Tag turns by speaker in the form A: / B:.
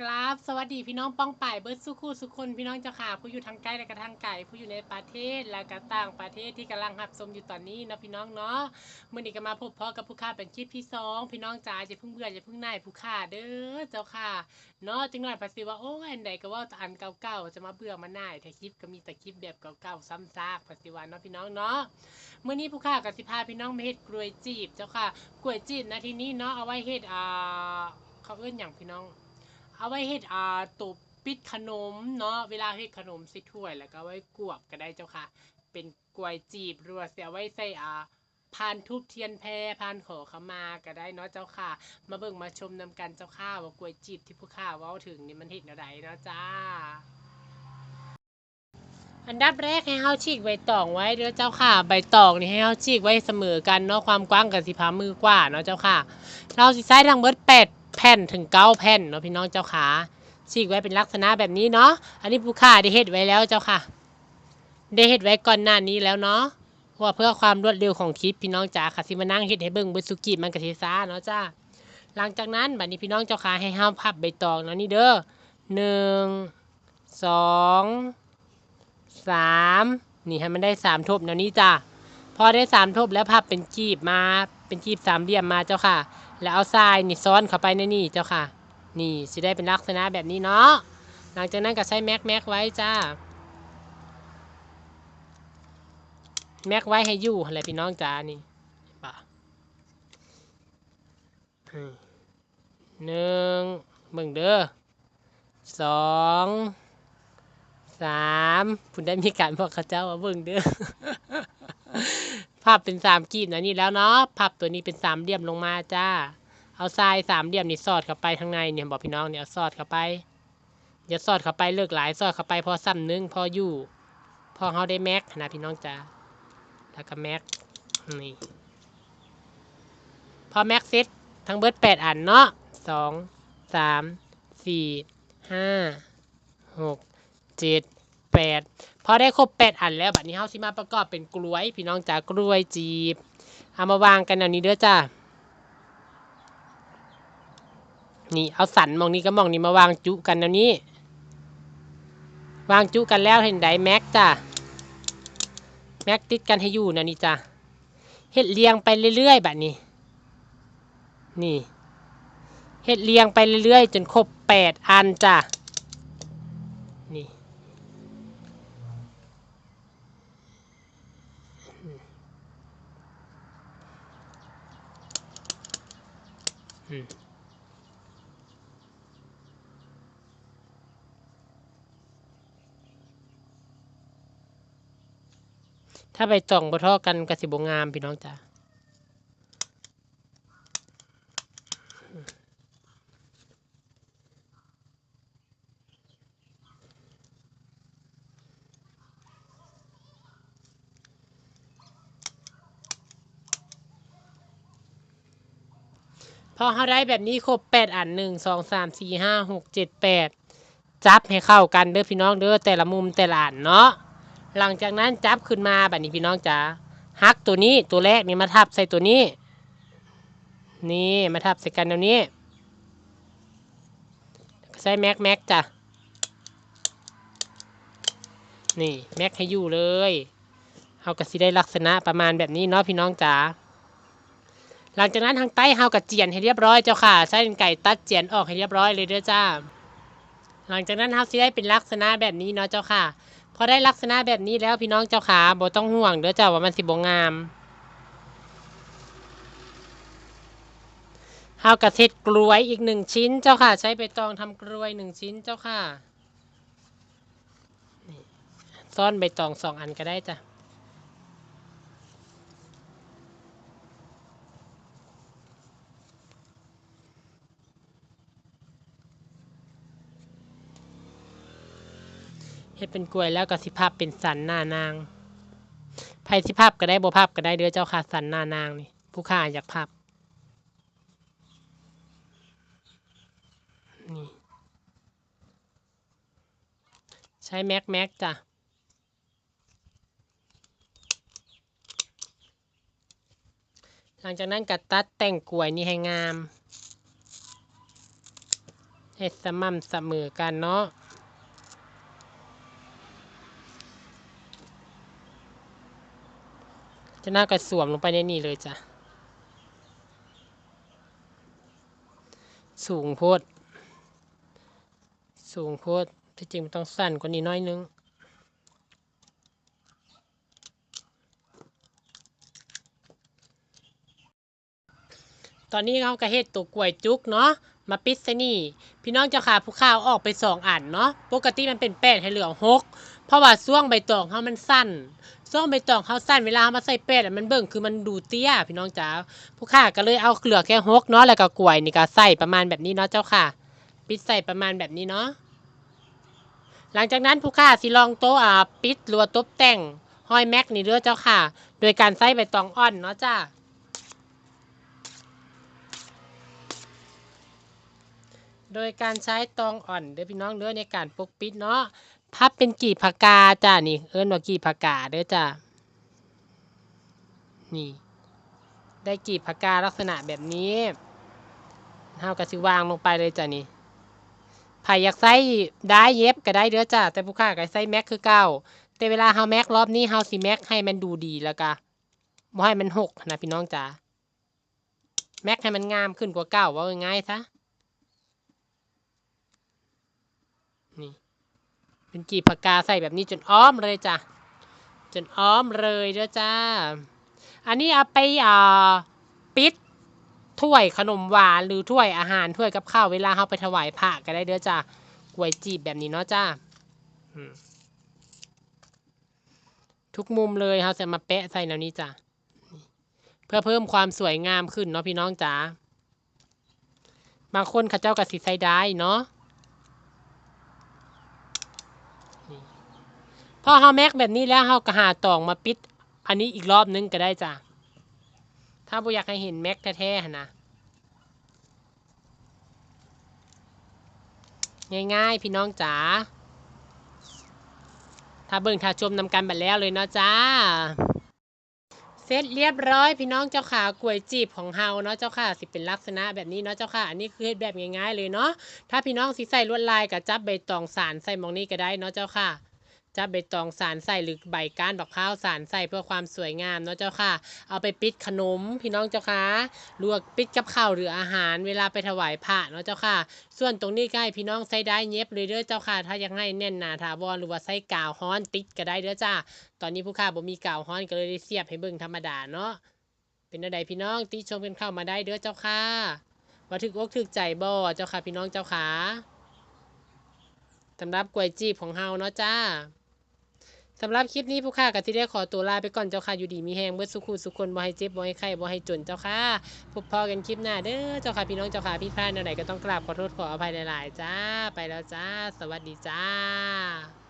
A: กราบสวัสดีพี่น้องป้องป่ายเบิร์ดสุคู่สุคนพี่น้องเจ้าค่ะผู้อยู่ทางใกล้และก็ทางไกลผู้อยู่ในประเทศและก็ต่างประเทศที่กำลังรับชมอยู่ตอนนี้นะพี่น้องเนาะมื่อนี้ก็มาพบพ่อกับผู้ค่าเป็นคลิปที่สองพี่น้องจ๋าจะเพิ่งเบื่อจะเพิ่งน่ายผู้ค่าเด้อเจ้าค่ะเนาะจังหน่อยภาษีว่าโอ้ยอันใดก็ว่าตอันเก่าๆจะมาเบื่อมาน่ายแต่คลิปก็มีแต่คลิปแบบเก่าๆซ้ำซากภาษีว่าเนาะพี่น้องเนาะเมื่อนี้ผู้ค่ากับสิพาพี่น้องเฮ็ดกล้วยจีบเจ้าค่ะกล้วยจีบนะทีนี้เนาะเอาไว้เฮ็ดอ่าเขาเอื้นอย่างพี่น้อง เอาไว้เฮ็ดอ่าตุบปิดขนมเนาะเวลาเฮ็ดขนมใส่ถ้วยแล้วก็ไว้กวบก็ได้เจ้าค่ะ เป็นกล้วยจีบหรือว่าสิเอาไว้ใส่อ่าพานทูบเทียนแพรพานขอขมาก็ได้เนาะเจ้าค่ะ มาเบิ่งมาชมนำกันเจ้าค่ะว่ากล้วยจีบที่ผู้ข้าเว้าถึงนี่มันเฮ็ดแนวใดเนาะจ้า อันดับแรกให้เฮาฉีกใบตองไว้เด้อเจ้าค่ะ ใบตองนี่ให้เฮาฉีกไว้เสมอกันเนาะความกว้างกับสิพามือกว่าเนาะเจ้าค่ะ เราสิใช้ทั้งเบิดแปด แผ่นถึงเก้าแผ่นเนาะพี่น้องเจ้าขาฉีกไว้เป็นลักษณะแบบนี้เนาะอันนี้ผู้ค่าได้เฮ็ดไว้แล้วเจ้าค่ะ ได้เฮ็ดไว้ก่อนหน้านี้แล้วเนาะเพราะว่าเพื่อความรวดเร็วของคลิปพี่น้องจ๋าค่ะสิมานั่งเฮ็ดให้เบิ่งเบิสุกิมันก็สิซ่าเนาะจ้าหลังจากนั้นบัดนี้พี่น้องเจ้าขาให้ห้ามพับใบตองเนาะนี่เด้อหนึ่งสองสามนี่ให้มันได้สามทบเนาะนี่จ้าพอได้สามทบแล้วพับเป็นจีบมาเป็นจีบสามเหลี่ยมมาเจ้าค่ะ แล้วเอาทรายนี่ซ้อนเข้าไปในนี่เจ้าค่ะ นี่สิได้เป็นลักษณะแบบนี้เนาะหลังจากนั้นก็ใช้แม็กแม็กไว้จ้าแม็กไว้ให้อยู่อะไรพี่น้องจ้านี่ป่ะหนึ่งเบิ่งเด้อสองสามคุณได้มีการบอกเขาเจ้าว่าเบิ่งเด้อ ภาพเป็นสามกีบนะนี่แล้วเนาะภาพตัวนี้เป็นสามเหลี่ยมลงมาจ้า เอาทรายสามเหลี่ยมนี่สอดเข้าไปข้างในเนี่ยบอกพี่น้องเนี่ยเอาสอดเข้าไปอย่าสอดเข้าไปเลิกหลายสอดเข้าไปพอซ้ำนึงพออยู่ พอเขาได้แม็กนะพี่น้องจ้าแล้วก็แม็กนี่พอแม็กเซ็ตทั้งเบิร์ดแปดอันเนาะสองสามสี่ห้าหกเจ็ด แปดพอได้ครบแปดอันแล้วบัดนี้เฮาสิมาประกอบเป็นกล้วย พี่น้องจ้ากล้วยจีบเอามาวางกันเอานี้เด้อจ้านี่เอาสันมองนี้ก็มองนี้มาวางจุกันแล้วนี้ วางจุกันแล้วเห็นไดแม็กจ้ะแม็กติดกันให้อยู่นะนี่จ้ะเฮ็ดเรียงไปเรื่อยๆแบบนี้ นี่เฮ็ดเรียงไปเรื่อยๆ จนครบแปดอันจ้ะนี่ อืมถ้าไปจ่องบ่เท่อกันกสิบงามพี่น้องจ้ะ พอเขาได้แบบนี้ครบแปดอันหนึ่งสองสามสี่ห้าหกเจ็ดแปดจับให้เข้ากันเด้อพี่น้องเด้อแต่ละมุมแต่ละอันเนาะหลังจากนั้นจับขึ้นมาแบบนี้พี่น้องจ๋าฮักตัวนี้ตัวแรกนี่มาทับใส่ตัวนี้ นี่มาทับใส่กันตรงนี้ใส่แม็กแม็กจ้ะนี่แม็กให้อยู่เลยเฮาก็สิได้ลักษณะประมาณแบบนี้เนาะพี่น้องจ๋า หลังจากนั้นทางใต้เฮากระเจียนให้เรียบร้อยเจ้าค่ะใช้กรรไก่ตัดเจียนออกให้เรียบร้อยเลยเด้อจ้า หลังจากนั้นเฮาสิได้เป็นลักษณะแบบนี้เนาะเจ้าค่ะ พอได้ลักษณะแบบนี้แล้วพี่น้องเจ้าขาบ่ต้องห่วงเด้อเจ้าว่ามันสิบ่งามเฮากระเทศกลวยอีกหนึ่งชิ้นเจ้าค่ะ ใช้ใบตองทำกลวยหนึ่งชิ้นเจ้าค่ะซ่อนใบตองสองอันก็ได้จ้ะ เฮ็ดเป็นกล้วยแล้วก็สิภาพเป็นสันหน้านางไผสิภาพก็ได้บ่ภาพก็ได้เด้อเจ้าค่ะสันหน้านางนี่ผู้ค้าอยากภาพนี่ใช้แม็กแม็กจ้ะหลังจากนั้นก็ตัดแต่งกล้วยนี่ให้งามให้สม่ำเสมอกันเนาะ จะน่ากระสวมลงไปในนี่เลยจ้ะ สูงโพด สูงโพด ที่จริงมันต้องสั้นกว่านี้น้อยนึงตอนนี้เขาก็เฮ็ดตัวกล้วยจุกเนาะมาปิดใส่นี่ พี่น้องเจ้าค่ะผู้ข้าวออกไปสองอันเนาะปกติมันเป็นแปดให้เหลือหกเพราะว่าช่วงใบตองเขามันสั้น ช่วงใบตองเขาสั้นเวลาเขามาใส่เป็ดอะมันเบิ่งคือมันดูเตี้ยพี่น้องจ๋าผู้ข้าก็เลยเอาเหลือแค่หกเนาะแล้วก็กล้วยนี่ก็ใส่ประมาณแบบนี้เนาะเจ้าค่ะ ปิดใส่ประมาณแบบนี้เนาะหลังจากนั้นผู้ข้าสิลองโต๊ะอ่าปิดรือว่าตบแต่งห้อยแม็กนี่เด้อเจ้าค่ะ โดยการใส่ใบตองอ่อนเนาะจ้าโดยการใช้ตองอ่อนเด้อพี่น้องเด้อในการปกปิดเนาะ พับเป็นกีบผักกาจ้านี่เอิ้นว่ากีบผักกาเด้อจ้านี่ได้กีบผักกาลักษณะแบบนี้เฮาก็สิวางลงไปเลยจ้ะนี่ไผอยากใส่ได้เย็บก็ได้เด้อจ้าแต่ผู้ค้าก็ใส่แม็กคือเก่าแต่เวลาเฮาแม็กรอบนี้เฮาสิแม็กให้มันดูดีแล้วก็บ่ให้มันหกนะพี่น้องจ้าแม็กให้มันงามขึ้นกว่าเก่าว่าง่ายซะนี่ เป็นกีบปากกาใส่แบบนี้จนอ้อมเลยจ้ะ จนอ้อมเลยเด้อจ้า อันนี้เอาไปอ่าปิดถ้วยขนมหวานหรือถ้วยอาหารถ้วยกับข้าวเวลาเราไปถวายพระก็ได้เด้อจ้ากลวยจีบแบบนี้เนาะจ้าทุกมุมเลยเราจะมาแปะใส่แนวนี้จ้ะเพื่อเพิ่มความสวยงามขึ้นเนาะพี่น้องจ๋าบางคนเขาเจ้ากับสีใส่ได้เนาะ พอเฮาแม็กแบบนี้แล้วเฮาก็หาตองมาปิด อันนี้อีกรอบนึงก็ได้จ้ะถ้าบ่อยากให้เห็นแม็กแท้ๆนนะง่ายๆ พี่น้องจ๋าถ้าเบิ่งถ้าชมนำกันบัดแล้วเลยเนาะจ้า เสร็จเรียบร้อยพี่น้องเจ้าขากล้วยจีบของเฮาเนาะเจ้าค่ะสิเป็นลักษณะแบบนี้เนาะเจ้าค่ะอันนี้คือเฮ็ดแบบง่ายๆเลยเนาะถ้าพี่น้องสิใส่ลวดลายกับจับใบตองสารใส่มองนี้ก็ได้เนาะเจ้าค่ะ จับใบตองสารใส่หรือใบก้านดอกพร้าวสารใส่เพื่อความสวยงามเนาะเจ้าค่ะ เอาไปปิดขนมพี่น้องเจ้าค่ะลวกปิดกับข้าวหรืออาหารเวลาไปถวายพระเนาะเจ้าค่ะ ส่วนตรงนี้ก็ให้พี่น้องใส่ได้เย็บเลยเด้อเจ้าค่ะ ถ้าอยากให้แน่นหนาถาวรหรือว่าใส่กาวฮ้อนติดก็ได้เด้อจ้า ตอนนี้ผู้ค้าบ่มีกาวฮ้อนก็เลยได้เสียบให้เบิ่งธรรมดาเนาะ เป็นอะไรพี่น้องติชมกันเข้ามาได้เด้อเจ้าค่ะว่าถึกอกถึกใจบ่เจ้าค่ะพี่น้องเจ้าค่ะสำหรับกวยจีบของเฮาเนาะจ้า สำหรับคลิปนี้ผู้ค้ากับที่ได้ขอตัวลาไปก่อนเจ้าค่ะอยู่ดีมีแหงเบิดสุขุสุขคนบ่ให้เจ็บบ่ให้ไข้บ่ให้จนเจ้าค่ะพบพอกันคลิปหน้าเด้อเจ้าค่ะพี่น้องเจ้าค่ะพี่พลาดแนวไหนก็ต้องกราบขอโทษขออภัยหลายๆจ้า ไปแล้วจ้า สวัสดีจ้า